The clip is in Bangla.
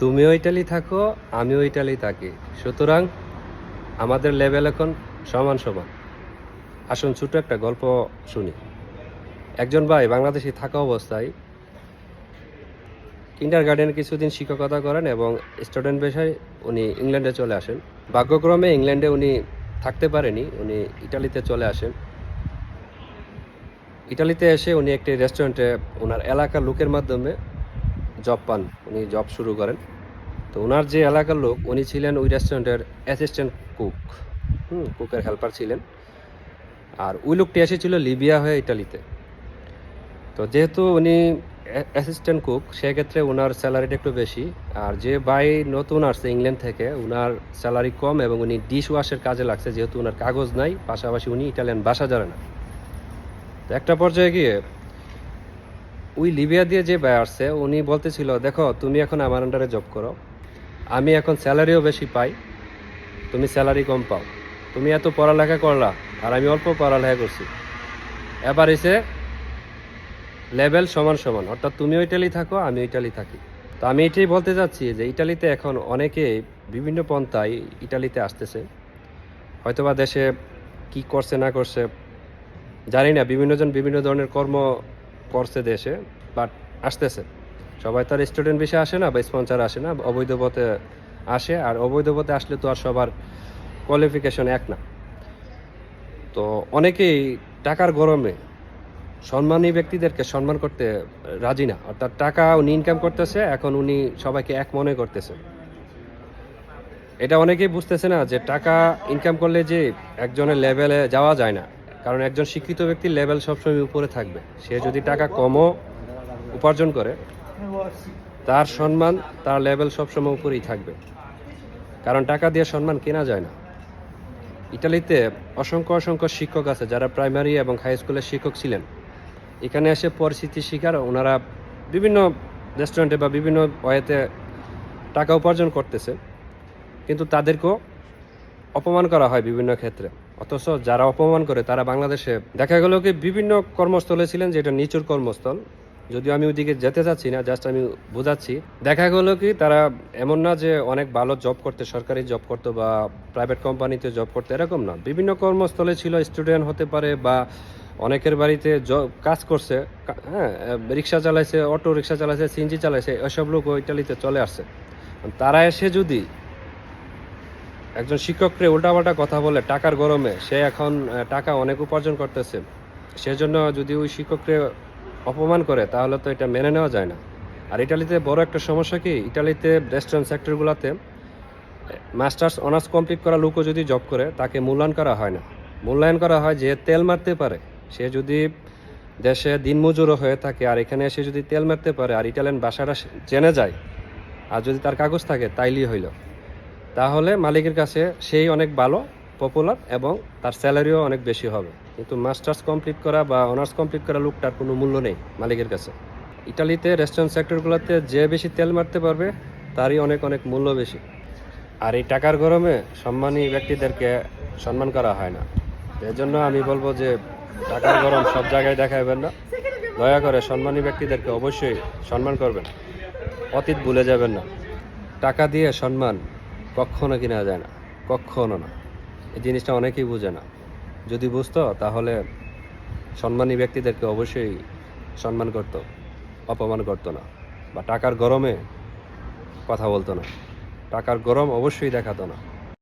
তুমিও ইটালি থাকো, আমিও ইটালি থাকি। সুতরাং আমাদের লেভেল এখন সমান সমান। আসুন ছোট একটা গল্প শুনি। একজন ভাই বাংলাদেশে থাকা অবস্থায় কিন্ডার গার্ডেনে কিছুদিন শিক্ষকতা করেন এবং স্টুডেন্ট পেশায় উনি ইংল্যান্ডে চলে আসেন। ভাগ্যক্রমে ইংল্যান্ডে উনি থাকতে পারেনি, উনি ইটালিতে চলে আসেন। ইটালিতে এসে উনি একটি রেস্টুরেন্টে ওনার এলাকার লোকের মাধ্যমে জব পান, উনি জব শুরু করেন। তো ওনার যে এলাকার লোক, উনি ছিলেন ওই রেস্টুরেন্টের অ্যাসিস্ট্যান্ট কুক হুম কুকের হেল্পার ছিলেন। আর ওই লোকটি এসেছিল লিবিয়া হয়ে ইটালিতে। তো যেহেতু উনি অ্যাসিস্ট্যান্ট কুক সেক্ষেত্রে ওনার স্যালারিটা একটু বেশি। আর যে ভাই নতুন আসছে ইংল্যান্ড থেকে ওনার স্যালারি কম এবং উনি ডিশ ওয়াশের কাজে লাগছে, যেহেতু ওনার কাগজ নাই, পাশাপাশি উনি ইটালিয়ান ভাষা জানে না। তো একটা পর্যায়ে গিয়ে ওই লিবিয়া দিয়ে যে ভাই আসছে, উনি বলতেছিল, দেখো, তুমি এখন আমার আন্ডারে জব করো। আমি এখন স্যালারিও বেশি পাই, তুমি স্যালারি কম পাও। তুমি এত পড়ালেখা করলা, আর আমি অল্প পড়ালেখা করছি। এবার এসে লেভেল সমান সমান, অর্থাৎ তুমি ইটালি থাকো, আমি ইটালি থাকি। তো আমি এটাই বলতে চাচ্ছি যে, ইটালিতে এখন অনেকে বিভিন্ন পন্থায় ইটালিতে আসতেছে। হয়তোবা দেশে কি করছে, না করছে, জানি না, বিভিন্নজন বিভিন্ন ধরনের কর্ম করছে দেশে বাট আসতেছে। সবাই তো আর স্টুডেন্ট বেশি আসে না বা স্পন্সার আসে না, অবৈধ পথে আসে, আর অবৈধ পথে আসলে তো আর সবার কোয়ালিফিকেশন এক না। তো অনেকেই টাকার গরমে সম্মানী ব্যক্তিদেরকে সম্মান করতে রাজি না, অর্থাৎ টাকা উনি ইনকাম করতেছে, এখন উনি সবাইকে এক মনে করতেছে। এটা অনেকেই বুঝতেছে না যে টাকা ইনকাম করলে যে একজনের লেভেলে যাওয়া যায় না। কারণ একজন শিক্ষিত ব্যক্তির লেভেল সবসময় উপরে থাকবে। সে যদি টাকা কমও উপার্জন করে, তার সম্মান, তার লেভেল সবসময় উপরেই থাকবে। কারণ টাকা দিয়ে সম্মান কেনা যায় না। ইটালিতে অসংখ্য অসংখ্য শিক্ষক আছে যারা প্রাইমারি এবং হাই স্কুলের শিক্ষক ছিলেন। এখানে এসে পরিস্থিতির শিকার, ওনারা বিভিন্ন রেস্টুরেন্টে বা বিভিন্ন ওয়েতে টাকা উপার্জন করতেছে। কিন্তু তাদেরকেও অপমান করা হয় বিভিন্ন ক্ষেত্রে। অথচ যারা অপমান করে, তারা বাংলাদেশে। দেখা গেল কি, বিভিন্ন কর্মস্থলে ছিলেন যেটা নিচুর কর্মস্থল। যদিও আমি ওইদিকে যেতে চাচ্ছি না, জাস্ট আমি বোঝাচ্ছি। দেখা গেল কি, তারা এমন না যে অনেক ভালো জব করতে, সরকারি জব করতো বা প্রাইভেট কোম্পানিতে জব করতে, এরকম না। বিভিন্ন কর্মস্থলে ছিল স্টুডেন্ট হতে পারে বা অনেকের বাড়িতে কাজ করছে হ্যাঁ রিক্সা চালাইছে অটো রিক্সা চালাইছে, সিএনজি চালাইছে, এসব লোক ইটালিতে চলে আসছে। তারা এসে যদি একজন শিক্ষককে উল্টাপাল্টা কথা বলে টাকার গরমে, সে এখন টাকা অনেক উপার্জন করতেছে। সেজন্য যদি ওই শিক্ষককে অপমান করে, তাহলে তো এটা মেনে নেওয়া যায় না। আর ইটালিতে বড় একটা সমস্যা কি? ইটালিতে রেস্টুরেন্ট সেক্টরগুলোতে মাস্টার্স, অনার্স কমপ্লিট করা লোকও যদি জব করে, তাকে মূল্যায়ন করা হয় না। মূল্যায়ন করা হয় যে তেল মারতে পারে। সে যদি দেশে দিনমজুরও হয়ে থাকে, আর এখানে এসে যদি তেল মারতে পারে, আর ইটালিয়ান ভাষাটা জেনে যায়, আর যদি তার কাগজ থাকে, তাইলেই হইল। তাহলে মালিকের কাছে সেই অনেক ভালো পপুলার এবং তার স্যালারিও অনেক বেশি হবে। কিন্তু মাস্টার্স কমপ্লিট করা বা অনার্স কমপ্লিট করা লোকটার কোনো মূল্য নেই মালিকের কাছে। ইটালিতে রেস্টুরেন্ট সেক্টরগুলোতে যে বেশি তেল মারতে পারবে, তারই অনেক অনেক মূল্য বেশি। আর এই টাকার গরমে সম্মানী ব্যক্তিদেরকে সম্মান করা হয় না। এর জন্য আমি বলব যে, টাকার গরম সব জায়গায় দেখাবেন না। দয়া করে সম্মানী ব্যক্তিদেরকে অবশ্যই সম্মান করবেন। অতীত ভুলে যাবেন না। টাকা দিয়ে সম্মান। কখনো কিনা যায় না? কখনো না। এই জিনিসটা অনেকেই বোঝে না। যদি বুঝতো, তাহলে সম্মানী ব্যক্তিদেরকে অবশ্যই সম্মান করত, অপমান করতো না। বা টাকার গরমে কথা বলতো না। টাকার গরম অবশ্যই দেখাতো না।